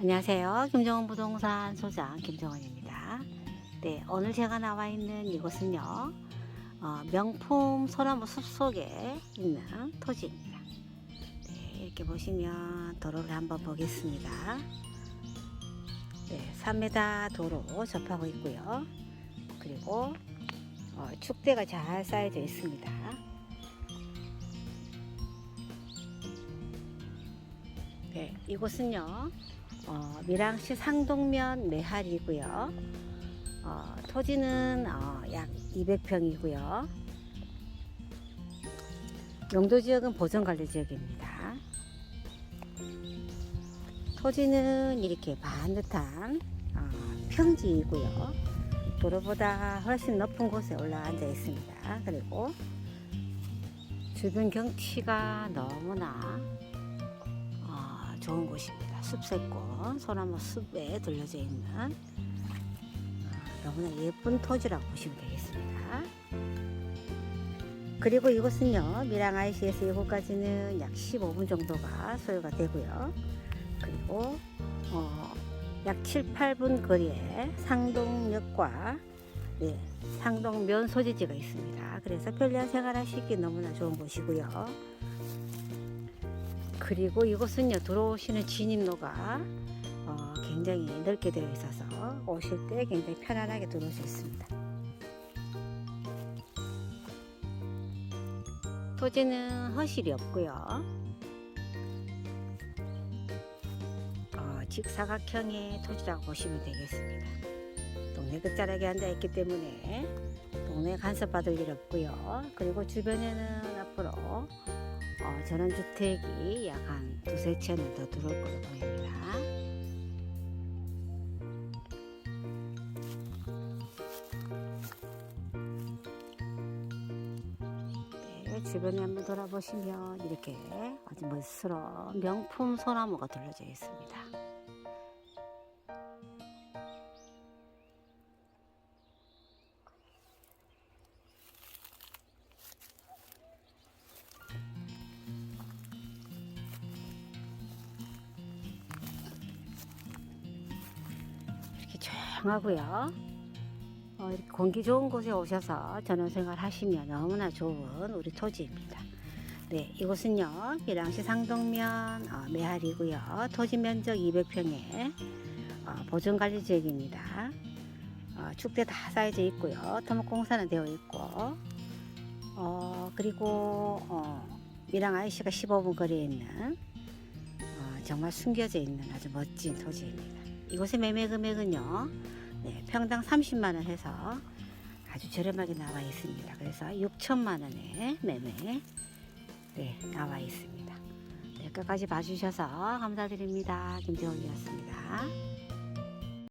안녕하세요. 김정원 부동산 소장 김정원입니다. 네, 오늘 제가 나와 있는 이곳은요, 어, 명품 소나무 숲 속에 있는 토지입니다. 네, 이렇게 보시면 도로를 한번 보겠습니다. 네, 3m 도로 접하고 있고요. 그리고 어, 축대가 잘 쌓여져 있습니다. 네, 이곳은요, 어, 밀양시 상동면 매할이고요. 어, 토지는 어, 약 200평이고요. 용도지역은 보전관리지역입니다. 토지는 이렇게 반듯한 어, 평지이고요. 도로보다 훨씬 높은 곳에 올라앉아 있습니다. 그리고 주변 경치가 너무나 어, 좋은 곳입니다. 숲세권 소나무 숲에 둘러져 있는 어, 너무나 예쁜 토지라고 보시면 되겠습니다. 그리고 이곳은요 밀양 IC에서 이곳까지는 약 15분 정도가 소요가 되고요. 그리고 어, 약 7, 8분 거리에 상동역과 네, 상동면 소재지가 있습니다. 그래서 편리한 생활하시기 너무나 좋은 곳이고요. 그리고 이곳은요 들어오시는 진입로가 어, 굉장히 넓게 되어 있어서 오실 때 굉장히 편안하게 들어올 수 있습니다. 토지는 허실이 없고요. 어, 직사각형의 토지라고 보시면 되겠습니다. 동네 끝자락에 앉아 있기 때문에 동네 간섭받을 일 없고요. 그리고 주변에는 앞으로 어, 전원주택이 약 한 두세 채는 더 들어올 걸로 보입니다. 네, 주변에 한번 돌아보시면 이렇게 아주 멋스러운 명품 소나무가 둘러져 있습니다. 조용하고요. 어, 공기 좋은 곳에 오셔서 전원생활 하시면 너무나 좋은 우리 토지입니다. 네, 이곳은요, 밀양시 상동면 어, 매할이고요. 토지 면적 200평에 어, 보존관리 지역입니다. 어, 축대 다 쌓여져 있고요. 토목공사는 되어 있고, 어, 그리고 어, 밀양 IC가 15분 거리에 있는 어, 정말 숨겨져 있는 아주 멋진 토지입니다. 이곳의 매매 금액은요, 네, 평당 30만 원 해서 아주 저렴하게 나와 있습니다. 그래서 6천만 원에 매매 네, 나와 있습니다. 네, 끝까지 봐주셔서 감사드립니다. 김재원이었습니다.